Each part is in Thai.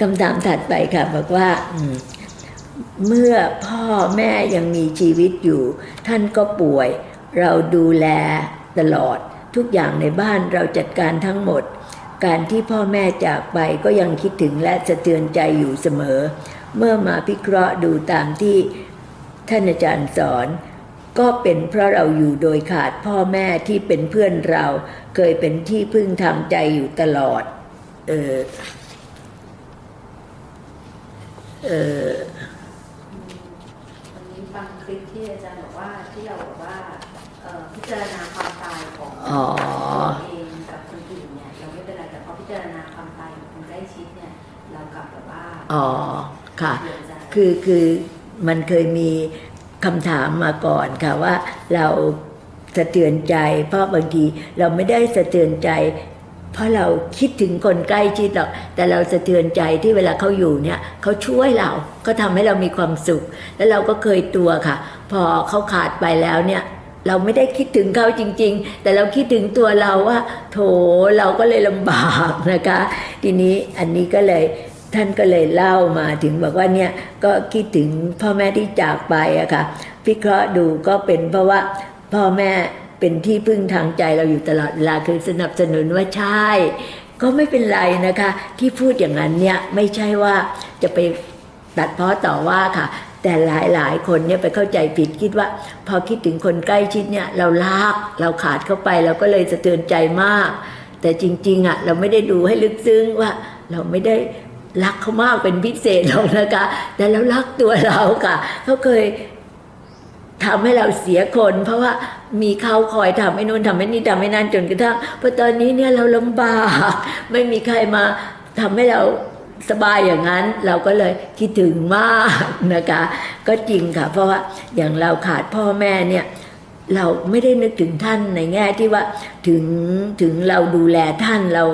คำถามถัดไปค่ะบอกว่าเมื่อพ่อแม่ยังมีชีวิตอยู่ ท่านก็ป่วย เราดูแลตลอด ทุกอย่างในบ้านเราจัดการทั้งหมด การที่พ่อแม่จากไปก็ยังคิดถึงและสะเทือนใจอยู่เสมอ เมื่อมาพิเคราะห์ดูตามที่ท่านอาจารย์สอน ก็เป็นเพราะเราอยู่โดยขาดพ่อแม่ที่เป็นเพื่อนเรา เคยเป็นที่พึ่งทางใจอยู่ตลอด เออ เออวันนี้ฟังคลิปที่อาจารย์บอกว่าที่เราบอกว่าพิจารณาความตายของตัวเองกับคนอื่นเนี่ยเราไม่เป็นไรแต่พอพิจารณาความตายของคนใกล้ชิดเนี่ยเรากลับแบบว่าอ๋อค่ะ คือคือมันเคยมีคำถามมาก่อนค่ะว่าเราสะเทือนใจ เพราะบางทีเราไม่ได้สะเทือนใจ เพราะเราคิดถึงคนใกล้ชิดหรอกแต่เราสะเทือนใจที่เวลาเขาอยู่เนี่ยเขาช่วยเราก็ทำให้เรามีความสุข แล้วเราก็เคยตัวค่ะ พอเขาขาดไปแล้วเนี่ยเราไม่ได้คิดถึงเขาจริง ๆ แต่เราคิดถึงตัวเราว่า โถเราก็เลยลำบากนะคะ ทีนี้อันนี้ก็เลยท่านก็เลยเล่ามาถึงบอกว่าเนี่ยก็คิดถึงพ่อแม่ที่จากไปอะค่ะพิเคราะห์ดูก็เป็นเพราะว่าพ่อแม่ เป็นที่พึ่งทางใจเราอยู่ตลอดเวลาคือสนับสนุนว่าใช่ ก็ไม่เป็นไรนะคะ ที่พูดอย่างนั้นเนี่ยไม่ใช่ว่าจะไปตัดเพ้อต่อว่าค่ะ แต่หลายหลายๆคนเนี่ยไปเข้าใจผิดคิดว่า พอคิดถึงคนใกล้ชิดเนี่ยเราลากเราขาดเข้าไปเราก็เลยสะเทือนใจมาก แต่จริงๆอะเราไม่ได้ดูให้ลึกซึ้งว่าเราไม่ได้รักเขามากเป็นพิเศษหรอกนะคะ แต่เรารักตัวเราค่ะเขาเคย ทำให้เราเสียคน เพราะว่ามีเขาคอยทำให้นู่นทำให้นี่ทำให้นั่นจนกระทั่งพอตอนนี้เนี่ยเราลำบากไม่มีใครมาทำให้เราสบายอย่างนั้นเราก็เลยคิดถึงมากนะคะ ก็จริงค่ะ เพราะว่าอย่างเราขาดพ่อแม่เนี่ยเราไม่ได้นึกถึงท่านในแง่ที่ว่าถึงถึงเราดูแลท่านเรา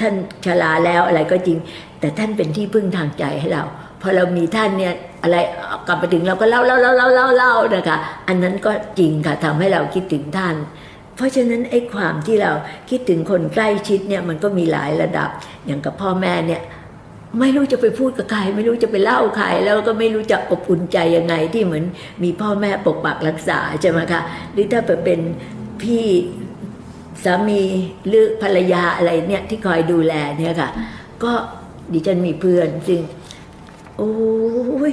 ท่านชราแล้วอะไรก็จริง แต่ท่านเป็นที่พึ่งทางใจให้เราพอเรามีท่านเนี่ยอะไร กลับไปถึงเราก็เล่าเล่าเล่าเล่าเล่าเล่านะคะ อันนั้นก็จริงค่ะทำให้เราคิดถึงท่าน เพราะฉะนั้นไอ้ความที่เราคิดถึงคนใกล้ชิดเนี่ยมันก็มีหลายระดับ อย่างกับพ่อแม่เนี่ยไม่รู้จะไปพูดกับใคร ไม่รู้จะไปเล่าใคร แล้วก็ไม่รู้จะอบอุ่นใจยังไงที่เหมือนมีพ่อแม่ปกปักรักษาใช่ไหมคะหรือถ้าไปเป็นพี่สามีหรือภรรยาอะไรเนี่ยที่คอยดูแลเนี่ยค่ะ ก็ดิฉันมีเพื่อนซึ่งโอ้ย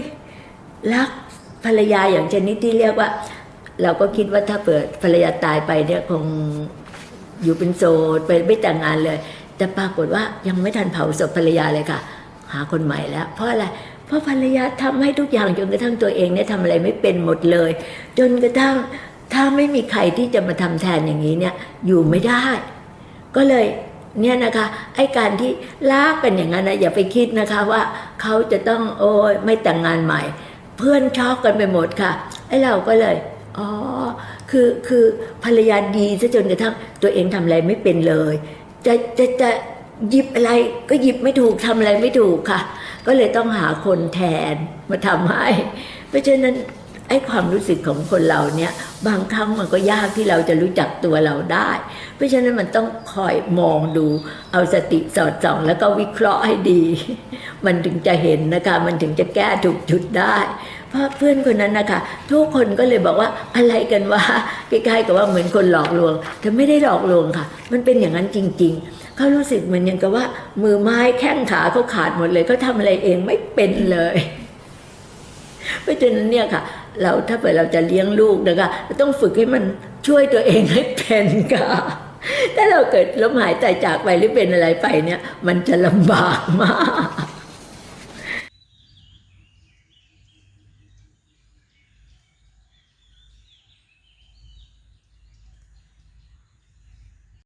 รักภรรยาอย่างชนิดที่เรียกว่า เราก็คิดว่าถ้าเปิดภรรยาตายไปเนี่ยคงอยู่เป็นโสดไปไม่แต่งงานเลย แต่ปรากฏว่ายังไม่ทันเผาศพภรรยาเลยค่ะ หาคนใหม่แล้ว เพราะอะไรเพราะภรรยาทำให้ทุกอย่างจนกระทั่งตัวเองเนี่ยทำอะไรไม่เป็นหมดเลย จนกระทั่งถ้าไม่มีใครที่จะมาทำแทนอย่างนี้เนี่ยอยู่ไม่ได้ ก็เลยเนี่ยนะคะไอ้การที่ลากกันอย่างนั้นนะอย่าไปคิดนะคะว่าเขาจะต้องโอ้ยไม่แต่งงานใหม่ เพื่อนช็อกกันไปหมดค่ะไอ้เราก็เลยอ๋อคือคือภรรยาดีซะจนกระทั่งตัวเองทำอะไรไม่เป็นเลย จะจะจะหยิบอะไรก็หยิบไม่ถูกทำอะไรไม่ถูกค่ะ ก็เลยต้องหาคนแทนมาทำให้ เพราะฉะนั้น อ้ความรู้สึกของคนเราเนี่ยบางครั้งมันก็ยากที่เราจะรู้จักตัวเราได้ เพราะฉะนั้นมันต้องคอยมองดูเอาสติสอดส่อง แล้วก็วิเคราะห์ให้ดี มันถึงจะเห็นนะคะมันถึงจะแก้ถูกจุดได้ เพราะเพื่อนคนนั้นนะคะทุกคนก็เลยบอกว่าอะไรกันวะใกล้ๆกับว่าเหมือนคนหลอกลวงแต่ไม่ได้หลอกลวงค่ะ มันเป็นอย่างนั้นจริง ๆเขารู้สึกเหมือนอย่างกับว่า มือไม้แข้งขาเขาขาดหมดเลยเขาทำอะไรเองไม่เป็นเลยเพราะฉะนั้นเนี่ยค่ะ เราถ้าเกิดเราจะเลี้ยงลูกนะคะต้องฝึกให้มันช่วยตัวเองให้เป็นค่ะถ้าเราเกิดล้มหายตายจากไปหรือเป็นอะไรไปเนี่ย มันจะลำบากมาก